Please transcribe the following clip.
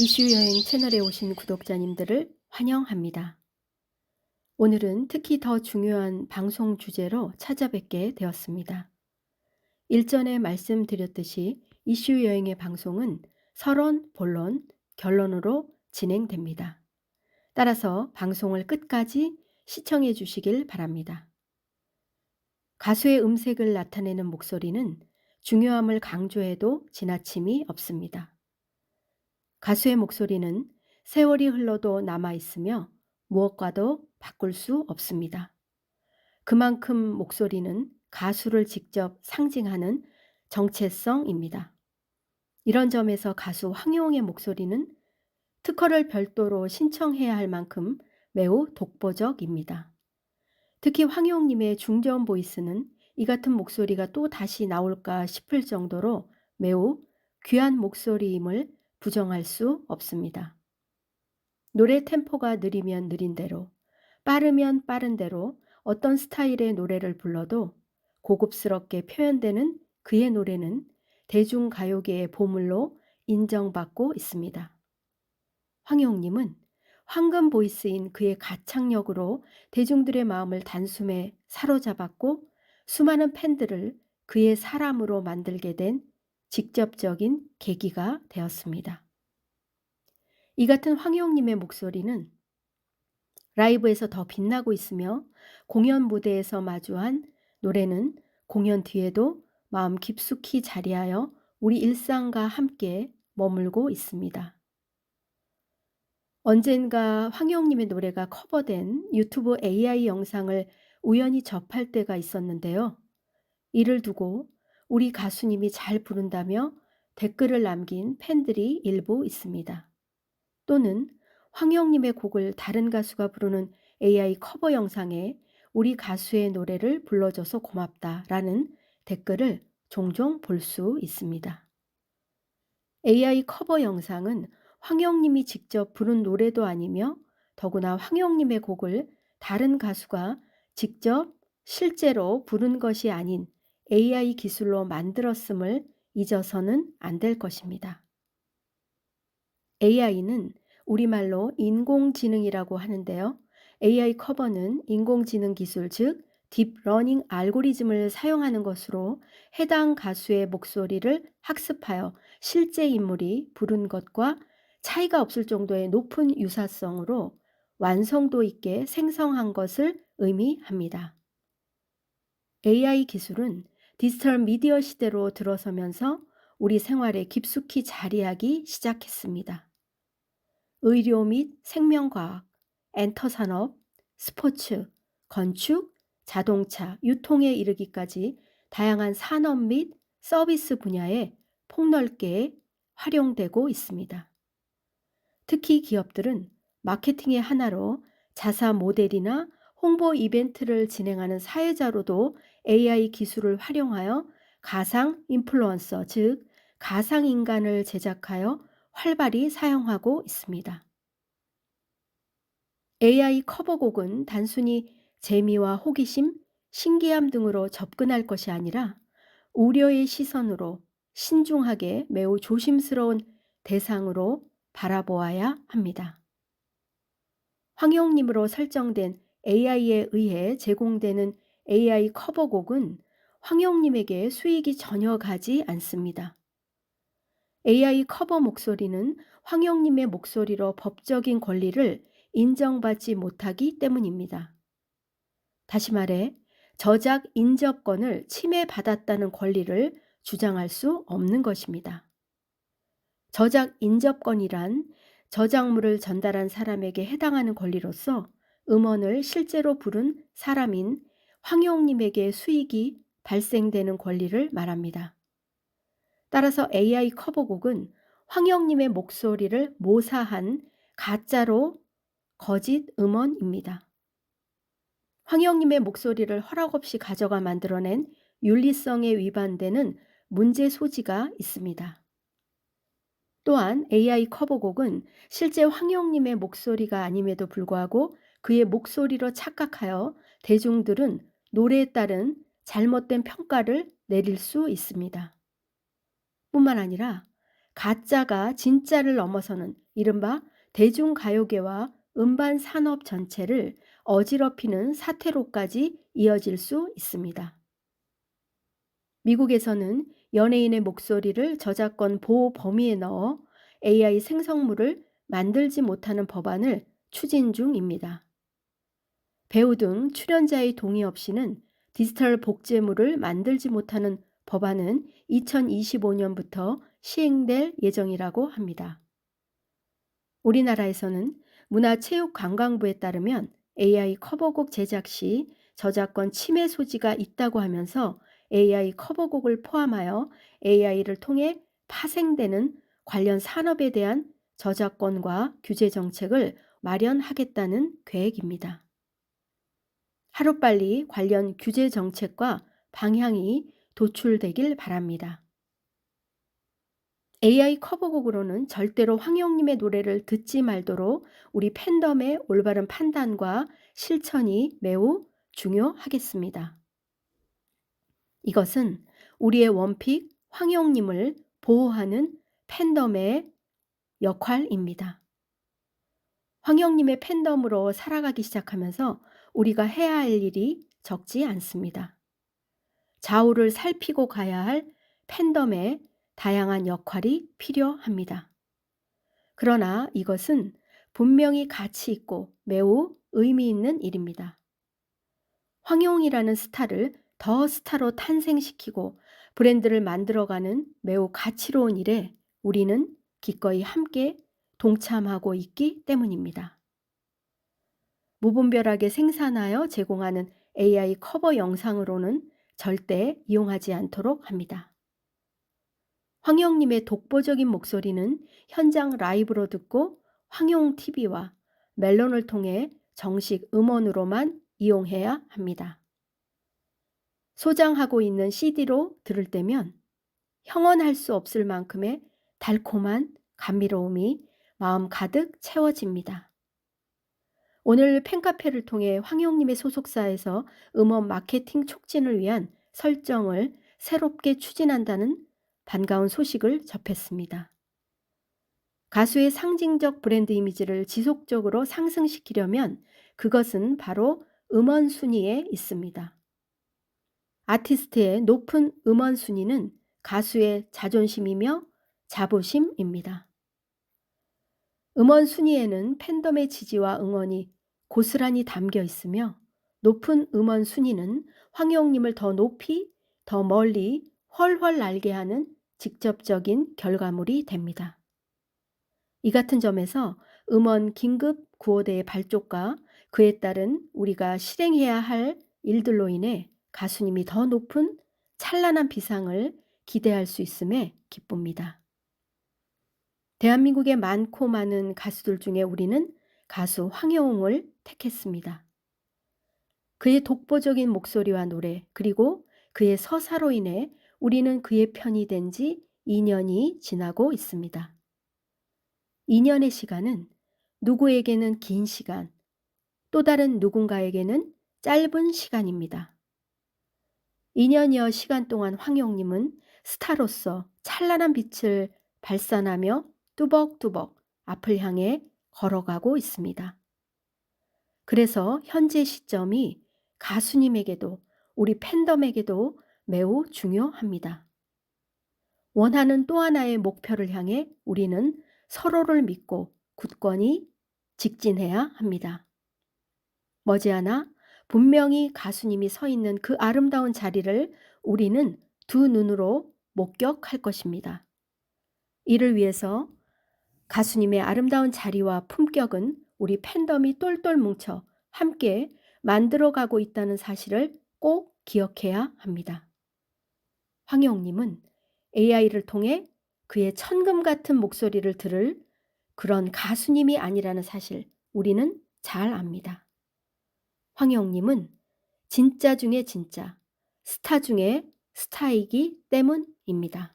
이슈 여행 채널에 오신 구독자님들을 환영합니다. 오늘은 특히 더 중요한 방송 주제로 찾아뵙게 되었습니다. 일전에 말씀드렸듯이 이슈 여행의 방송은 서론, 본론, 결론으로 진행됩니다. 따라서 방송을 끝까지 시청해 주시길 바랍니다. 가수의 음색을 나타내는 목소리는 중요함을 강조해도 지나침이 없습니다. 가수의 목소리는 세월이 흘러도 남아 있으며 무엇과도 바꿀 수 없습니다. 그만큼 목소리는 가수를 직접 상징하는 정체성입니다. 이런 점에서 가수 황용의 목소리는 특허를 별도로 신청해야 할 만큼 매우 독보적입니다. 특히 황용님의 중저음 보이스는 이 같은 목소리가 또 다시 나올까 싶을 정도로 매우 귀한 목소리임을 부정할 수 없습니다. 노래 템포가 느리면 느린 대로, 빠르면 빠른 대로 어떤 스타일의 노래를 불러도 고급스럽게 표현되는 그의 노래는 대중가요계의 보물로 인정받고 있습니다. 황용님은 황금 보이스인 그의 가창력으로 대중들의 마음을 단숨에 사로잡았고 수많은 팬들을 그의 사람으로 만들게 된 직접적인 계기가 되었습니다. 이 같은 황영님의 목소리는 라이브에서 더 빛나고 있으며 공연 무대에서 마주한 노래는 공연 뒤에도 마음 깊숙이 자리하여 우리 일상과 함께 머물고 있습니다. 언젠가 황영님의 노래가 커버된 유튜브 AI 영상을 우연히 접할 때가 있었는데요. 이를 두고 우리 가수님이 잘 부른다며 댓글을 남긴 팬들이 일부 있습니다. 또는 황영님의 곡을 다른 가수가 부르는 AI 커버 영상에 우리 가수의 노래를 불러줘서 고맙다 라는 댓글을 종종 볼 수 있습니다. AI 커버 영상은 황영님이 직접 부른 노래도 아니며 더구나 황영님의 곡을 다른 가수가 직접 실제로 부른 것이 아닌 AI 기술로 만들었음을 잊어서는 안 될 것입니다. AI는 우리말로 인공지능이라고 하는데요. AI 커버는 인공지능 기술, 즉 딥러닝 알고리즘을 사용하는 것으로 해당 가수의 목소리를 학습하여 실제 인물이 부른 것과 차이가 없을 정도의 높은 유사성으로 완성도 있게 생성한 것을 의미합니다. AI 기술은 디지털 미디어 시대로 들어서면서 우리 생활에 깊숙이 자리하기 시작했습니다. 의료 및 생명과학, 엔터 산업, 스포츠, 건축, 자동차, 유통에 이르기까지 다양한 산업 및 서비스 분야에 폭넓게 활용되고 있습니다. 특히 기업들은 마케팅의 하나로 자사 모델이나 홍보 이벤트를 진행하는 사회자로도 AI 기술을 활용하여 가상 인플루언서, 즉 가상 인간을 제작하여 활발히 사용하고 있습니다. AI 커버곡은 단순히 재미와 호기심, 신기함 등으로 접근할 것이 아니라 우려의 시선으로 신중하게 매우 조심스러운 대상으로 바라보아야 합니다. 황영님으로 설정된 AI에 의해 제공되는 AI 커버곡은 황영님에게 수익이 전혀 가지 않습니다. AI 커버 목소리는 황영님의 목소리로 법적인 권리를 인정받지 못하기 때문입니다. 다시 말해, 저작 인접권을 침해받았다는 권리를 주장할 수 없는 것입니다. 저작 인접권이란 저작물을 전달한 사람에게 해당하는 권리로서 음원을 실제로 부른 사람인 황영님에게 수익이 발생되는 권리를 말합니다. 따라서 AI 커버곡은 황영님의 목소리를 모사한 가짜로 거짓 음원입니다. 황영님의 목소리를 허락 없이 가져가 만들어낸 윤리성에 위반되는 문제 소지가 있습니다. 또한 AI 커버곡은 실제 황영님의 목소리가 아님에도 불구하고 그의 목소리로 착각하여 대중들은 노래에 따른 잘못된 평가를 내릴 수 있습니다. 뿐만 아니라 가짜가 진짜를 넘어서는 이른바 대중가요계와 음반 산업 전체를 어지럽히는 사태로까지 이어질 수 있습니다. 미국에서는 연예인의 목소리를 저작권 보호 범위에 넣어 AI 생성물을 만들지 못하는 법안을 추진 중입니다. 배우 등 출연자의 동의 없이는 디지털 복제물을 만들지 못하는 법안은 2025년부터 시행될 예정이라고 합니다. 우리나라에서는 문화체육관광부에 따르면 AI 커버곡 제작 시 저작권 침해 소지가 있다고 하면서 AI 커버곡을 포함하여 AI를 통해 파생되는 관련 산업에 대한 저작권과 규제 정책을 마련하겠다는 계획입니다. 하루빨리 관련 규제 정책과 방향이 도출되길 바랍니다. AI 커버곡으로는 절대로 황영님의 노래를 듣지 말도록 우리 팬덤의 올바른 판단과 실천이 매우 중요하겠습니다. 이것은 우리의 원픽 황영님을 보호하는 팬덤의 역할입니다. 황영님의 팬덤으로 살아가기 시작하면서 우리가 해야 할 일이 적지 않습니다. 좌우를 살피고 가야 할 팬덤의 다양한 역할이 필요합니다. 그러나 이것은 분명히 가치 있고 매우 의미 있는 일입니다. 황용이라는 스타를 더 스타로 탄생시키고 브랜드를 만들어가는 매우 가치로운 일에 우리는 기꺼이 함께 동참하고 있기 때문입니다. 무분별하게 생산하여 제공하는 AI 커버 영상으로는 절대 이용하지 않도록 합니다. 황영님의 독보적인 목소리는 현장 라이브로 듣고 황용 TV와 멜론을 통해 정식 음원으로만 이용해야 합니다. 소장하고 있는 CD로 들을 때면 형언할 수 없을 만큼의 달콤한 감미로움이 마음 가득 채워집니다. 오늘 팬카페를 통해 황영님의 소속사에서 음원 마케팅 촉진을 위한 설정을 새롭게 추진한다는 반가운 소식을 접했습니다. 가수의 상징적 브랜드 이미지를 지속적으로 상승시키려면 그것은 바로 음원 순위에 있습니다. 아티스트의 높은 음원 순위는 가수의 자존심이며 자부심입니다. 음원 순위에는 팬덤의 지지와 응원이 고스란히 담겨 있으며 높은 음원 순위는 황영님을 더 높이, 더 멀리 훨훨 날게 하는 직접적인 결과물이 됩니다. 이 같은 점에서 음원 긴급 구호대의 발족과 그에 따른 우리가 실행해야 할 일들로 인해 가수님이 더 높은 찬란한 비상을 기대할 수 있음에 기쁩니다. 대한민국의 많고 많은 가수들 중에 우리는 가수 황여웅을 택했습니다. 그의 독보적인 목소리와 노래, 그리고 그의 서사로 인해 우리는 그의 편이 된 지 2년이 지나고 있습니다. 2년의 시간은 누구에게는 긴 시간, 또 다른 누군가에게는 짧은 시간입니다. 2년여 시간 동안 황용님은 스타로서 찬란한 빛을 발산하며 뚜벅뚜벅 앞을 향해 걸어가고 있습니다. 그래서 현재 시점이 가수님에게도 우리 팬덤에게도 매우 중요합니다. 원하는 또 하나의 목표를 향해 우리는 서로를 믿고 굳건히 직진해야 합니다. 머지않아 분명히 가수님이 서 있는 그 아름다운 자리를 우리는 두 눈으로 목격할 것입니다. 이를 위해서 가수님의 아름다운 자리와 품격은 우리 팬덤이 똘똘 뭉쳐 함께 만들어가고 있다는 사실을 꼭 기억해야 합니다. 황영님은 AI를 통해 그의 천금 같은 목소리를 들을 그런 가수님이 아니라는 사실 우리는 잘 압니다. 황영님은 진짜 중에 진짜, 스타 중에 스타이기 때문입니다.